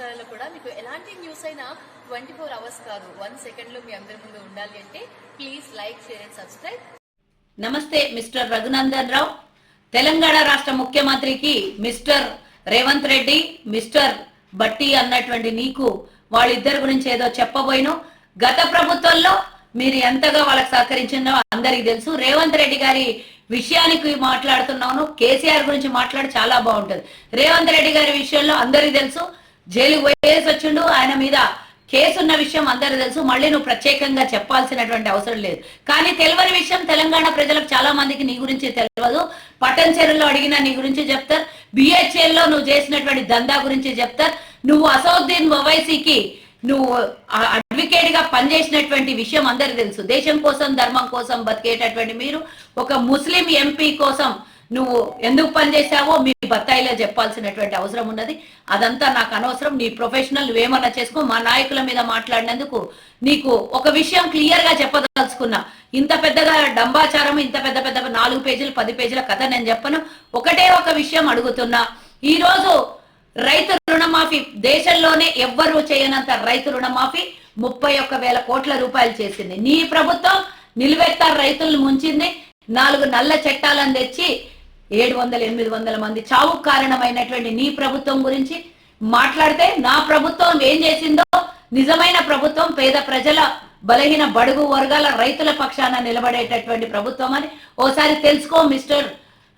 తెలంగాణ కూడా మీకు ఎలాంటి న్యూస్ అయినా ట్వంటీ ఫోర్ అవర్స్ కాదు. వన్ సెకండ్లో మీ అందరి ముందు ఉండాలి అంటే please like share and subscribe నమస్తే మిస్టర్ రఘునందన్ రావు. తెలంగాణ రాష్ట్ర ముఖ్యమంత్రికి మిస్టర్ రేవంత్ రెడ్డి మిస్టర్ బట్టి అన్నటువంటి నీకు వాళ్ళిద్దరి గురించి ఏదో చెప్పబోయిను. గత ప్రభుత్వంలో మీరు ఎంతగా వాళ్ళకి సహకరించిందో అందరికీ తెలుసు. రేవంత్ రెడ్డి గారి విషయానికి మాట్లాడుతున్నాను. కేసీఆర్ గురించి మాట్లాడి చాలా బాగుంటది. రేవంత్ రెడ్డి గారి విషయంలో అందరికీ తెలుసు. జైలుకు పోయేసి వచ్చిండు. ఆయన మీద కేసు ఉన్న విషయం అందరూ తెలుసు. మళ్ళీ నువ్వు ప్రత్యేకంగా చెప్పాల్సినటువంటి అవసరం లేదు. కానీ తెలియని విషయం తెలంగాణ ప్రజలకు చాలా మందికి నీ గురించి తెలియదు. పట్టణ చెరువులో అడిగిన నీ గురించి చెప్తారు. బిహెచ్ఎల్లో నువ్వు చేసినటువంటి దందా గురించి చెప్తారు. నువ్వు అసౌద్దీన్ ఓవైసీకి నువ్వు అడ్వకేట్గా పనిచేసినటువంటి విషయం అందరికి తెలుసు. దేశం కోసం ధర్మం కోసం బతికేటటువంటి మీరు ఒక ముస్లిం ఎంపీ కోసం నువ్వు ఎందుకు పనిచేసావో మీ బత్తాయిలో చెప్పాల్సినటువంటి అవసరం ఉన్నది. అదంతా నాకు అనవసరం. నీ ప్రొఫెషనల్ నువ్వేమన్నా చేసుకో మా నాయకుల మీద మాట్లాడినందుకు నీకు ఒక విషయం క్లియర్గా చెప్పదలుచుకున్నా. ఇంత పెద్దగా డంబాచారం ఇంత పెద్ద పెద్ద నాలుగు పేజీలు పది పేజీల కథ నేను చెప్పను. ఒకటే ఒక విషయం అడుగుతున్నా. ఈరోజు రైతు రుణమాఫీ దేశంలోనే ఎవ్వరూ చేయనంత రైతు రుణమాఫీ ముప్పై ఒక్క వేల కోట్ల రూపాయలు చేసింది. నీ ప్రభుత్వం నిలువెత్త రైతులను ముంచింది. నాలుగు నల్ల చట్టాలను తెచ్చి ఏడు వందల ఎనిమిది వందల మంది చావుకు కారణమైనటువంటి నీ ప్రభుత్వం గురించి మాట్లాడితే నా ప్రభుత్వం ఏం చేసిందో నిజమైన ప్రభుత్వం పేద ప్రజల బలహీన బడుగు వర్గాల రైతుల పక్షాన నిలబడేటటువంటి ప్రభుత్వం అని. ఓసారి తెలుసుకో మిస్టర్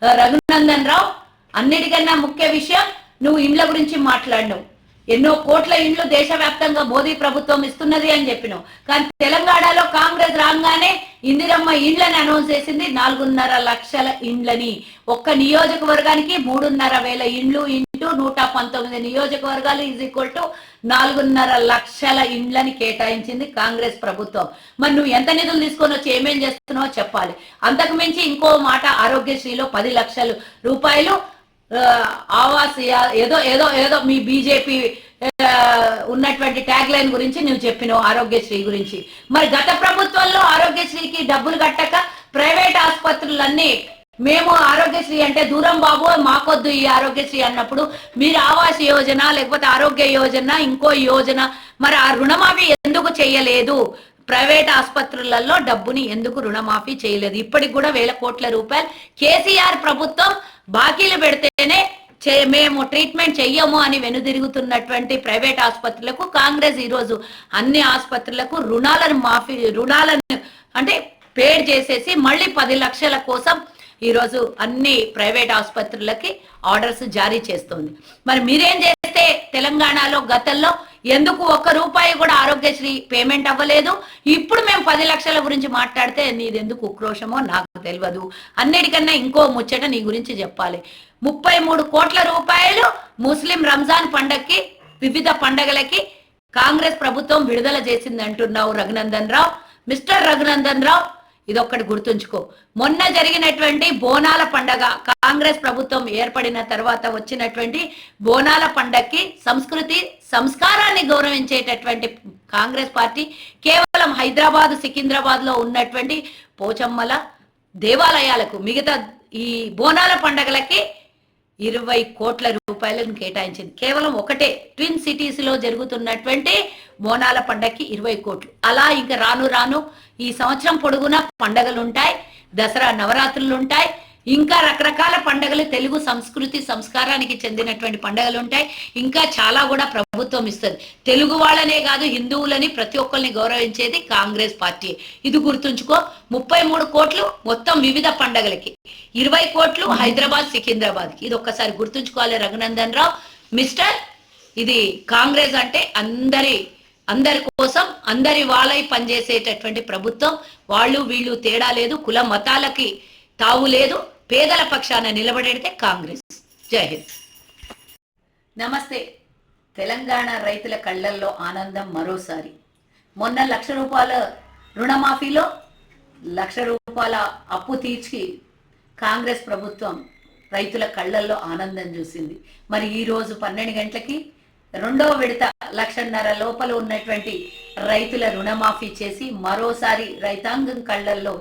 రఘునందన్ రావు అన్నిటికన్నా ముఖ్య విషయం నువ్వు ఇండ్ల గురించి మాట్లాడినావు. ఎన్నో కోట్ల ఇండ్లు దేశవ్యాప్తంగా మోదీ ప్రభుత్వం ఇస్తున్నది అని చెప్పినావు కానీ తెలంగాణలో కాంగ్రెస్ రాగానే ఇందిరమ్మ ఇండ్లని అనౌన్స్ చేసింది నాలుగున్నర లక్షల ఇండ్లని. ఒక్క నియోజకవర్గానికి మూడున్నర వేల ఇండ్లు ఇంటూ నూట పంతొమ్మిది నియోజకవర్గాలు ఈజ్ ఈక్వల్ టు నాలుగున్నర లక్షల ఇండ్లని కేటాయించింది కాంగ్రెస్ ప్రభుత్వం. మరి నువ్వు ఎంత నిధులు తీసుకొని వచ్చి ఏమేం చేస్తున్నావో చెప్పాలి. అంతకు మించి ఇంకో మాట ఆరోగ్యశ్రీలో పది లక్షలు రూపాయలు ఆవాస్ ఏదో ఏదో ఏదో మీ బీజేపీ ఉన్నటువంటి ట్యాగ్ లైన్ గురించి నువ్వు చెప్పినావు ఆరోగ్యశ్రీ గురించి. మరి గత ప్రభుత్వంలో ఆరోగ్యశ్రీకి డబ్బులు కట్టక ప్రైవేట్ ఆసుపత్రులన్నీ మేము ఆరోగ్యశ్రీ అంటే దూరం బాబు మాకొద్దు ఈ ఆరోగ్యశ్రీ అన్నప్పుడు మీరు ఆవాస్ యోజన లేకపోతే ఆరోగ్య యోజన ఇంకో యోజన మరి ఆ రుణమాఫీ ఎందుకు చేయలేదు? ప్రైవేట్ ఆసుపత్రులలో డబ్బుని ఎందుకు రుణమాఫీ చేయలేదు? ఇప్పటికి కూడా వేల కోట్ల రూపాయలు కేసీఆర్ ప్రభుత్వం బాకీలు పెడితేనే చే- మేము ట్రీట్మెంట్ చెయ్యము అని వెనుదిరుగుతున్నటువంటి ప్రైవేట్ ఆసుపత్రులకు కాంగ్రెస్ ఈరోజు అన్ని ఆసుపత్రులకు రుణాలను మాఫీ రుణాలను అంటే పేడ్ చేసేసి మళ్ళీ పది లక్షల కోసం ఈరోజు అన్ని ప్రైవేట్ ఆసుపత్రులకి ఆర్డర్స్ జారీ చేస్తోంది. మరి మీరేం చేస్తే తెలంగాణలో గతంలో ఎందుకు ఒక్క రూపాయి కూడా ఆరోగ్యశ్రీ పేమెంట్ అవ్వలేదు? ఇప్పుడు మేము పది లక్షల గురించి మాట్లాడితే నీది ఎందుకు ఉక్రోషమో నాకు తెలియదు. అన్నిటికన్నా ఇంకో ముచ్చట నీ గురించి చెప్పాలి. ముప్పై మూడు కోట్ల రూపాయలు ముస్లిం రంజాన్ పండగకి వివిధ పండగలకి కాంగ్రెస్ ప్రభుత్వం విడుదల చేసింది అంటున్నావు రఘునందన్ రావు. మిస్టర్ రఘునందన్ రావు ఇదొక్కటి గుర్తుంచుకో. మొన్న జరిగినటువంటి బోనాల పండగ కాంగ్రెస్ ప్రభుత్వం ఏర్పడిన తర్వాత వచ్చినటువంటి బోనాల పండగకి సంస్కృతి సంస్కారాన్ని గౌరవించేటటువంటి కాంగ్రెస్ పార్టీ కేవలం హైదరాబాద్ సికింద్రాబాద్లో ఉన్నటువంటి పోచమ్మల దేవాలయాలకు మిగతా ఈ బోనాల పండగలకి ఇరవై కోట్ల రూపాయలను కేటాయించింది. కేవలం ఒకటే ట్విన్ సిటీస్లో జరుగుతున్నటువంటి బోనాల పండగకి ఇరవై కోట్లు. అలా ఇంకా రాను రాను ఈ సంవత్సరం పొడుగున పండగలు ఉంటాయి దసరా నవరాత్రులు ఉంటాయి ఇంకా రకరకాల పండగలు తెలుగు సంస్కృతి సంస్కారానికి చెందినటువంటి పండగలు ఉంటాయి. ఇంకా చాలా కూడా ప్రభుత్వం ఇస్తుంది. తెలుగు వాళ్ళనే కాదు హిందువులని ప్రతి ఒక్కరిని గౌరవించేది కాంగ్రెస్ పార్టీ. ఇది గుర్తుంచుకో ముప్పై మూడు కోట్లు మొత్తం వివిధ పండగలకి. ఇరవై కోట్లు హైదరాబాద్ సికింద్రాబాద్. ఇది ఒక్కసారి గుర్తుంచుకోవాలి రఘునందన్ రావు. మిస్టర్ ఇది కాంగ్రెస్ అంటే అందరి అందరి కోసం అందరి వాళ్ళై పనిచేసేటటువంటి ప్రభుత్వం. వాళ్ళు వీళ్ళు తేడా లేదు కుల మతాలకి తావు లేదు. పేదల పక్షాన నిలబడేడితే కాంగ్రెస్. జై హింద్. నమస్తే. తెలంగాణ రైతుల కళ్ళల్లో ఆనందం మరోసారి. మొన్న లక్ష రూపాయల రుణమాఫీలో లక్ష రూపాయల అప్పు తీర్చి కాంగ్రెస్ ప్రభుత్వం రైతుల కళ్ళల్లో ఆనందం చూసింది. మరి ఈ రోజు పన్నెండు గంటలకి రెండవ విడత లక్షన్నర లోపల ఉన్నటువంటి రైతుల రుణమాఫీ చేసి మరోసారి రైతాంగం కళ్ళల్లో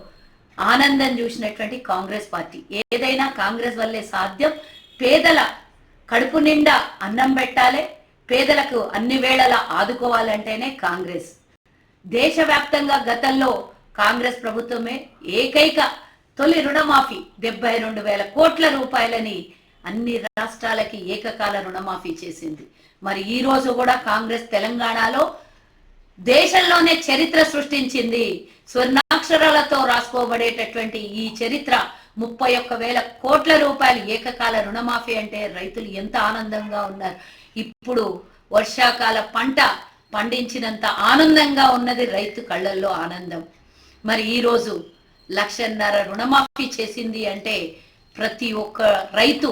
ఆనందం చూసినటువంటి కాంగ్రెస్ పార్టీ. ఏదైనా కాంగ్రెస్ వల్లే సాధ్యం పేదల కడుపు నిండా అన్నం పెట్టాలి పేదలకు అన్ని వేళలా ఆదుకోవాలంటేనే కాంగ్రెస్. దేశవ్యాప్తంగా గతంలో కాంగ్రెస్ ప్రభుత్వమే ఏకైక తొలి రుణమాఫీ డెబ్బై రెండు వేల కోట్ల రూపాయలని అన్ని రాష్ట్రాలకి ఏకకాల రుణమాఫీ చేసింది. మరి ఈ రోజు కూడా కాంగ్రెస్ తెలంగాణలో దేశంలోనే చరిత్ర సృష్టించింది. అక్షరాలతో రాసుకోబడేటటువంటి ఈ చరిత్ర ముప్పై ఒక్క వేల కోట్ల రూపాయలు ఏకకాల రుణమాఫీ అంటే రైతులు ఎంత ఆనందంగా ఉన్నారు. ఇప్పుడు వర్షాకాల పంట పండించినంత ఆనందంగా ఉన్నది రైతు కళ్ళల్లో ఆనందం. మరి ఈ రోజు లక్షన్నర రుణమాఫీ చేసింది అంటే ప్రతి ఒక్క రైతు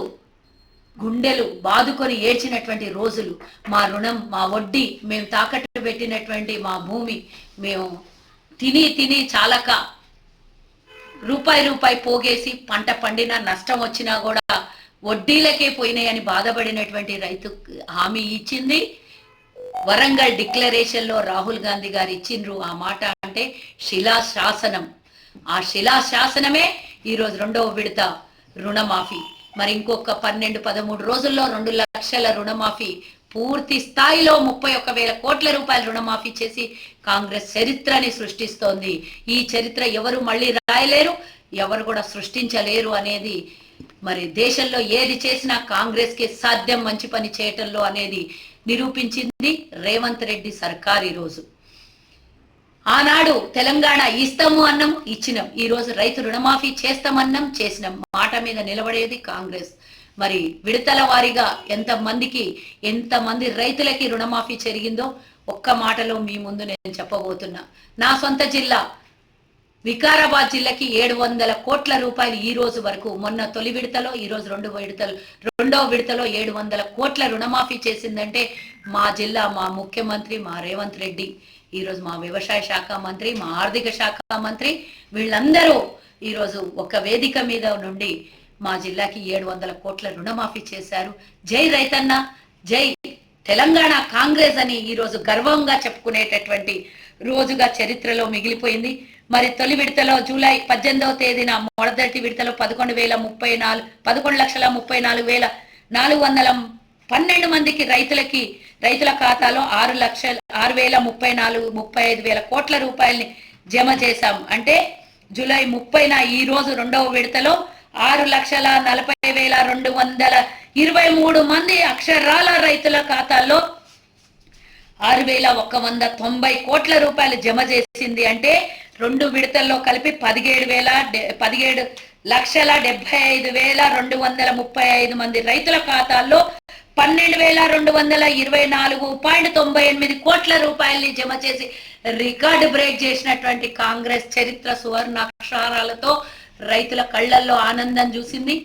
గుండెలు బాదుకొని ఏడ్చినటువంటి రోజులు. మా రుణం మా వడ్డీ మేము తాకట్టు పెట్టినటువంటి మా భూమి మేము తిని తిని చాలక రూపాయి రూపాయి పోగేసి పంట పండినా నష్టం వచ్చినా కూడా వడ్డీలకే పోయినాయని బాధపడినటువంటి రైతు హామీ ఇచ్చింది. వరంగల్ డిక్లరేషన్లో రాహుల్ గాంధీ గారు ఇచ్చిండ్రు ఆ మాట అంటే శిలా శాసనం. ఆ శిలా శాసనమే ఈరోజు రెండవ విడత రుణమాఫీ. మరి ఇంకొక పన్నెండు పదమూడు రోజుల్లో రెండు లక్షల రుణమాఫీ పూర్తి స్థాయిలో ముప్పై ఒక్క వేల కోట్ల రూపాయల రుణమాఫీ చేసి కాంగ్రెస్ చరిత్రని సృష్టిస్తోంది. ఈ చరిత్ర ఎవరు మళ్ళీ రాయలేరు ఎవరు కూడా సృష్టించలేరు అనేది మరి దేశంలో ఏది చేసినా కాంగ్రెస్కి సాధ్యం మంచి పని చేయటంలో అనేది నిరూపించింది రేవంత్ రెడ్డి సర్కార్ ఈరోజు. రోజు ఆనాడు తెలంగాణ ఇస్తాము అన్నం ఇచ్చినాం. ఈ రోజు రైతు రుణమాఫీ చేస్తామన్నం చేసినాం మాట మీద నిలబడేది కాంగ్రెస్. మరి విడతల వారీగా ఎంత మందికి రైతులకి రుణమాఫీ జరిగిందో ఒక్క మాటలో మీ ముందు నేను చెప్పబోతున్నా. నా సొంత జిల్లా వికారాబాద్ జిల్లాకి ఏడు వందల కోట్ల రూపాయలు ఈ రోజు వరకు మొన్న తొలి విడతలో ఈ రోజు రెండు విడతలు రెండవ విడతలో ఏడు వందల కోట్ల రుణమాఫీ చేసిందంటే మా జిల్లా మా ముఖ్యమంత్రి మా రేవంత్ రెడ్డి. ఈరోజు మా వ్యవసాయ శాఖ మంత్రి మా ఆర్థిక శాఖ మంత్రి వీళ్ళందరూ ఈరోజు ఒక వేదిక మీద నుండి మా జిల్లాకి ఏడు వందల కోట్ల రుణమాఫీ చేశారు. జై రైతన్న జై తెలంగాణ కాంగ్రెస్ అని ఈరోజు గర్వంగా చెప్పుకునేటటువంటి రోజుగా చరిత్రలో మిగిలిపోయింది. మరి తొలి విడతలో జూలై పద్దెనిమిదవ తేదీన మొదటి విడతలో పదకొండు వేల ముప్పై నాలుగు పదకొండు లక్షల ముప్పై నాలుగు వేల నాలుగు వందల పన్నెండు మందికి రైతులకి రైతుల ఖాతాలో ఆరు లక్షల ఆరు వేల ముప్పై నాలుగు ముప్పై ఐదు వేల కోట్ల రూపాయల్ని జమ చేశాం. అంటే జూలై ముప్పైన ఈ రోజు రెండవ విడతలో ఆరు లక్షల నలభై వేల రెండు వందల ఇరవై మూడు మంది అక్షరాల రైతుల ఖాతాల్లో ఆరు వేల ఒక వంద తొంభై కోట్ల రూపాయలు జమ చేసింది అంటే రెండు విడతల్లో కలిపి పదిహేడు వేల పదిహేడు లక్షల డెబ్బై ఐదు వేల రెండు వందల ముప్పై ఐదు మంది రైతుల ఖాతాల్లో పన్నెండు వేల రెండు వందల ఇరవై నాలుగు పాయింట్ తొంభై ఎనిమిది కోట్ల రూపాయల్ని జమ చేసి రికార్డు బ్రేక్ చేసినటువంటి కాంగ్రెస్ చరిత్ర సువర్ణ అక్షరాలతో రైతుల కళ్ళల్లో ఆనందం చూసింది.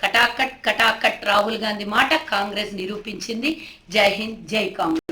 కటాకట్ కటాకట్ రాహుల్ గాంధీ మాట కాంగ్రెస్ నిరూపించింది. జై హింద్ జై కాంగ్రెస్.